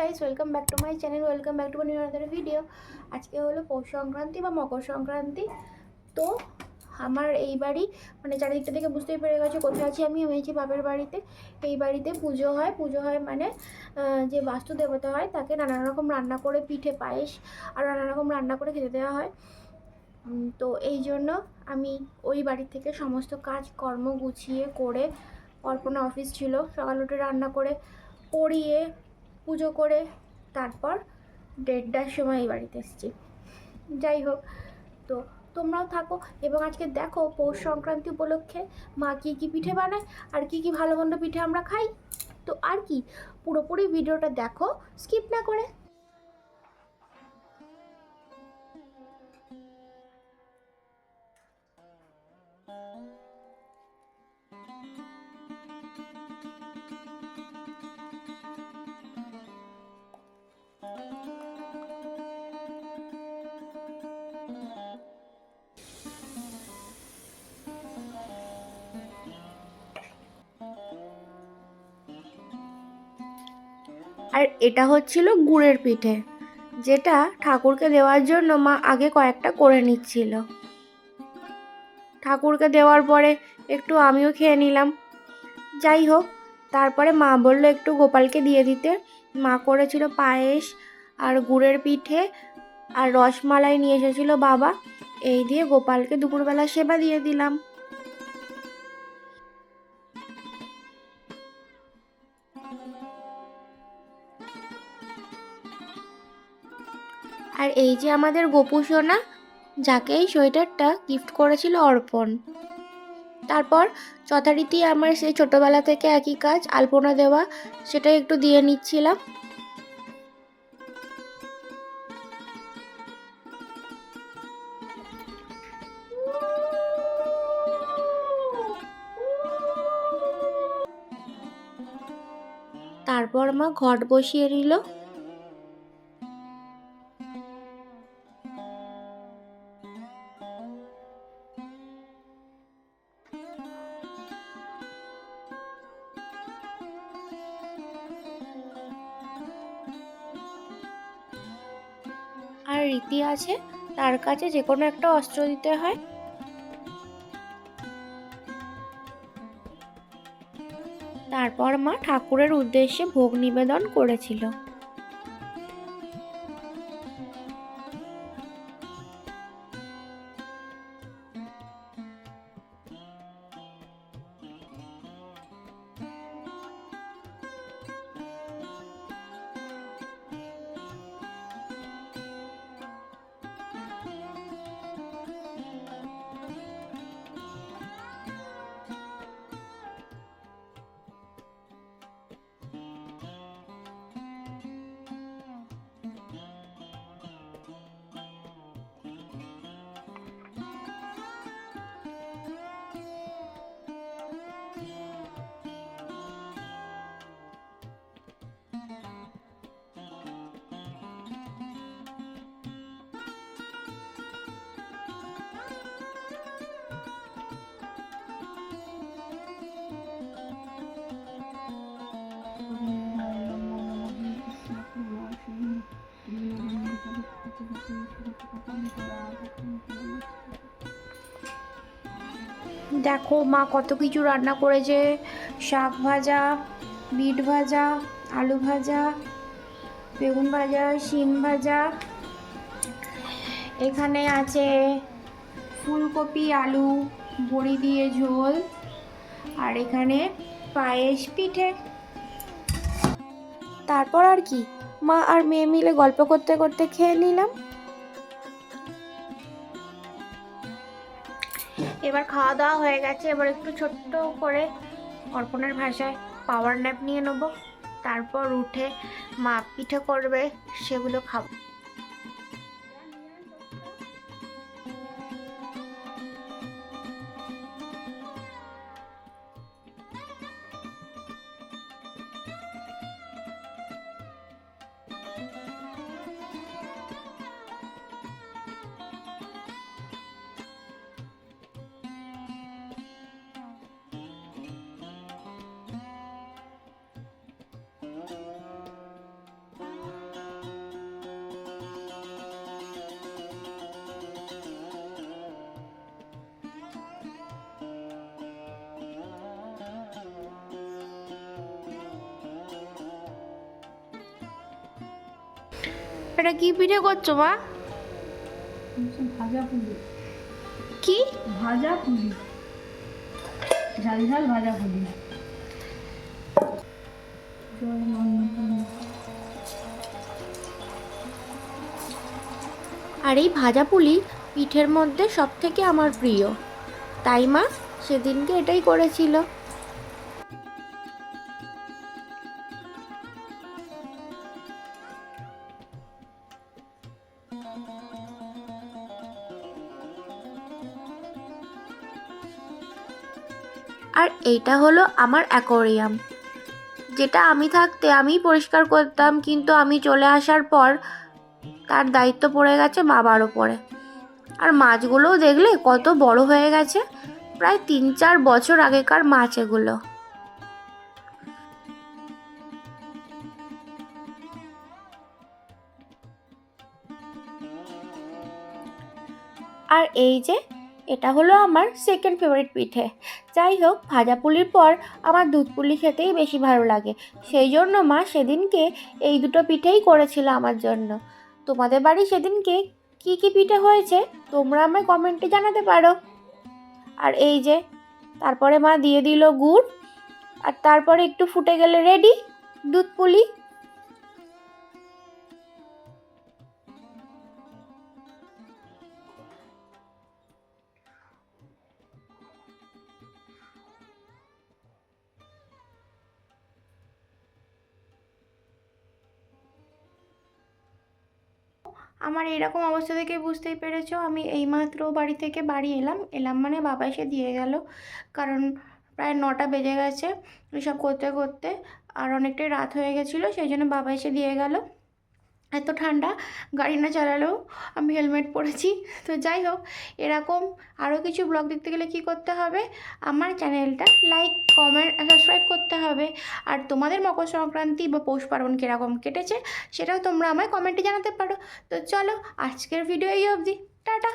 Guys welcome back to my channel welcome back to my other video আজকে হলো পৌষ সংক্রান্তি বা মকর সংক্রান্তি। তো আমার এই বাড়ি মানে চারিদিকটা থেকে বুঝতেই পেরে গেছে, কোথায় আছি আমি? হয়েছি বাপের বাড়িতে। এই বাড়িতে পুজো হয়। পুজো হয় মানে যে বাস্তু দেবতা হয়, তাকে নানা রকম রান্না করে পিঠে, পায়েস আর নানা রকম রান্না করে খেতে দেওয়া হয়। তো এই জন্য আমি ওই বাড়ি থেকে সমস্ত কাজ কর্ম গুছিয়ে করে, অর্পণা অফিস ছিল। সকাল উঠে রান্না করে পড়িয়ে পুজো করে তারপর দেড়টার সময় এই বাড়িতে এসেছি। যাই হোক, তো তোমরাও থাকো এবং আজকে দেখো পৌষ সংক্রান্তি উপলক্ষে মা কী কী পিঠে বানায় আর কী কী ভালো মন্দ পিঠে আমরা খাই। তো আর কি, পুরোপুরি ভিডিওটা দেখো, স্কিপ না করে। আর এটা হচ্ছিল গুড়ের পিঠে, যেটা ঠাকুরকে দেওয়ার জন্য মা আগে কয়েকটা করে নিচ্ছিল। ঠাকুরকে দেওয়ার পরে একটু আমিও খেয়ে নিলাম। যাই হোক, তারপরে মা বলল একটু গোপালকে দিয়ে দিতে। মা করেছিল পায়েস আর গুড়ের পিঠে আর রসমালাই নিয়ে এসেছিল বাবা। এই দিয়ে গোপালকে দুপুরবেলা সেবা দিয়ে দিলাম। আর এই যে আমাদের গোপু সোনা যাকে এই সোয়েটারটা গিফট করেছিল অর্পণ। তারপর যথারীতি আমার সেই ছোটোবেলা থেকে একই কাজ, আলপনা দেওয়া সেটা একটু দিয়ে নিচ্ছিলাম। তারপর মা ঘট বসিয়ে নিল। রীতি আছে, তার কাছে যে কোনো একটা অস্ত্র দিতে হয়। তারপর মা ঠাকুরের উদ্দেশ্যে ভোগ নিবেদন করেছিল। দেখো মা কত কিছু রান্না করেছে। শাক ভাজা, বিট ভাজা, আলু ভাজা, বেগুন ভাজা, শিম ভাজা। এখানে আছে ফুলকপি, আলু, বড়ি দিয়ে ঝোল। আর এখানে পায়েস পিঠে। তারপর আর কি, মা আর মেয়ে মিলে গল্প করতে করতে খেয়ে নিলাম। এবার খাওয়া দাওয়া হয়ে গেছে, এবার একটু ছোট্ট করে অর্পণের ভাষায় পাওয়ার ন্যাপ নিয়ে নেব। তারপর উঠে মা পিঠে করবে, সেগুলো খাব। এটা কি পিঠে করছ মা? ভাজা পুলি। কি? ভাজা পুলি। ঝাল ঝাল ভাজা পুলি। আর এই ভাজা পুলি পিঠের মধ্যে সব থেকে আমার প্রিয়। তাই মা সেদিনকে এটাই করেছিল। আর এইটা হলো আমার অ্যাকোরিয়াম। যেটা আমি থাকতে আমিই পরিষ্কার করতাম, কিন্তু আমি চলে আসার পর তার দায়িত্ব পড়ে গেছে বাবার ওপরে আর মাছগুলোও দেখলে কত বড় হয়ে গেছে, প্রায় তিন চার বছর আগেকার মাছ এগুলো আর এই যে এটা হলো আমার সেকেন্ড ফেভারিট পিঠে। যাই হোক ভাজা পুলির পর আমার দুধ পুলি খেতেই বেশি ভালো লাগে। সেই জন্য মা সেদিনকে এই দুটো পিঠেই করেছিল আমার জন্য। তোমাদের বাড়ি সেদিনকে কি কি পিঠে হয়েছে তোমরা আমায় কমেন্টে জানাতে পারো। আর এই যে, তারপরে মা দিয়ে দিল গুড়, আর তারপরে একটু ফুটে গেলে রেডি দুধ পুলি। আমার এরকম অবস্থা থেকে বুঝতেই পেরেছ, আমি এইমাত্র বাড়ি থেকে বাড়ি এলাম এলাম মানে বাবা এসে দিয়ে গেল। কারণ প্রায় নটা বেজে গেছে, এসব করতে করতে, আর অনেকটাই রাত হয়ে গেছিল, সেই জন্য বাবা এসে দিয়ে গেল। এত ঠান্ডা, গাড়ি না চালালেও আমি হেলমেট পরেছি। তো যাই হোক, এরকম আরও কিছু ব্লগ দেখতে গেলে কি করতে হবে? আমার চ্যানেলটা লাইক কমেন্ট সাবস্ক্রাইব করতে হবে। আর তোমাদের মকর সংক্রান্তি বা পৌষ পার্বণ কীরকম কেটেছে, সেটাও তোমরা আমায় কমেন্টে জানাতে পারো। তো চলো, আজকের ভিডিও এই অবধি। টাটা!